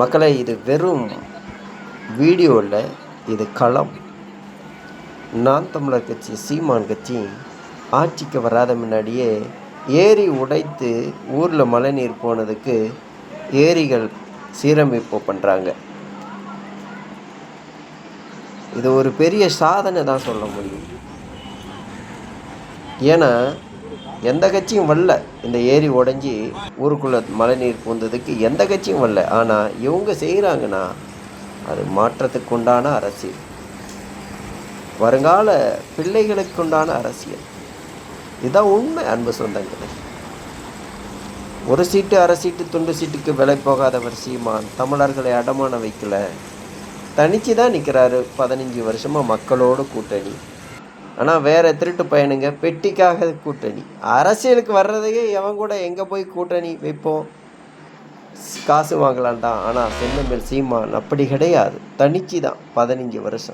மக்களை இது வெறும் வீடியோ இல்லை இது களம். நான் தமிழர் கட்சி சீமான் கட்சி ஆட்சிக்கு வராத முன்னாடியே ஏரி உடைத்து ஊரில் மழைநீர் போனதுக்கு ஏரிகள் சீரமைப்பு பண்ணுறாங்க இது ஒரு பெரிய சாதனை தான் சொல்ல முடியும். ஏன்னா எந்த கட்சியும் வரல. இந்த ஏரி உடஞ்சி ஊருக்குள்ளே மழைநீர் பூந்ததுக்கு எந்த கட்சியும் வரல. ஆனால் இவங்க செய்கிறாங்கன்னா அது மாற்றத்துக்கு உண்டான அரசியல். வருங்கால பிள்ளைகளுக்கு உண்டான அரசியல். இதுதான் உண்மை அன்பு சொந்தங்களே. ஒரு சீட்டு அரசீட்டு துண்டு சீட்டுக்கு விலை போகாதவர் சீமான் தமிழர்களை அடமான வைக்கல. தனிச்சு தான் நிற்கிறாரு பதினஞ்சு வருஷமாக மக்களோட கூட்டணி. ஆனால் வேற திருட்டு பையனுங்க. பெட்டிக்காக கூட்டணி. அரசியலுக்கு வர்றதையே எவன் கூட எங்கே போய் கூட்டணி வைப்போம்? காசு வாங்கலான்டா ஆனால் செந்தமிழ் சீமான் அப்படி கிடையாது. தனிச்சு தான் பதினஞ்சு வருஷம்.